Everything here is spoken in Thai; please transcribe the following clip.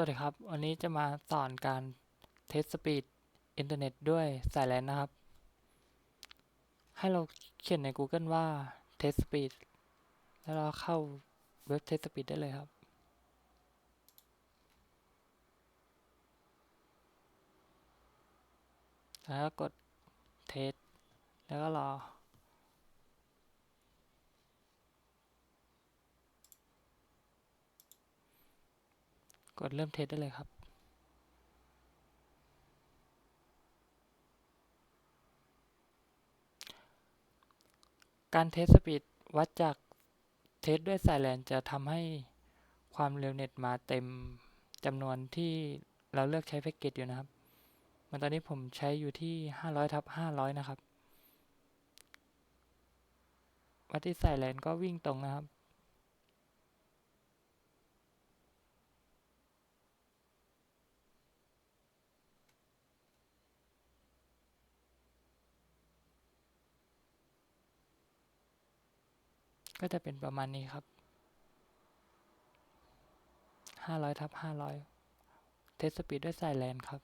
วัสดีครับ วันนี้จะมาสอนการเทสสปีดอินเทอร์เน็ตด้วยสายแลนนะครับ ให้เราเขียนใน Google ว่า test speed แล้วเราเข้าเว็บ test speed ได้เลยครับ แล้วก็กด test แล้วก็รอ กดเริ่มเทสได้เลยครับการเทสสปีดวัดจากเทสด้วยสายแลนจะทำให้ความเร็วเน็ตมาเต็มจำนวนที่เราเลือกใช้แพ็กเกจอยู่นะครับมันตอนนี้ผมใช้อยู่ที่ 500ทับ500 นะครับ วัดที่สายแลนก็วิ่งตรงนะครับ ก็จะเป็นประมาณนี้ครับ 500ทับ500 เทสสปีดด้วยสายแลนครับ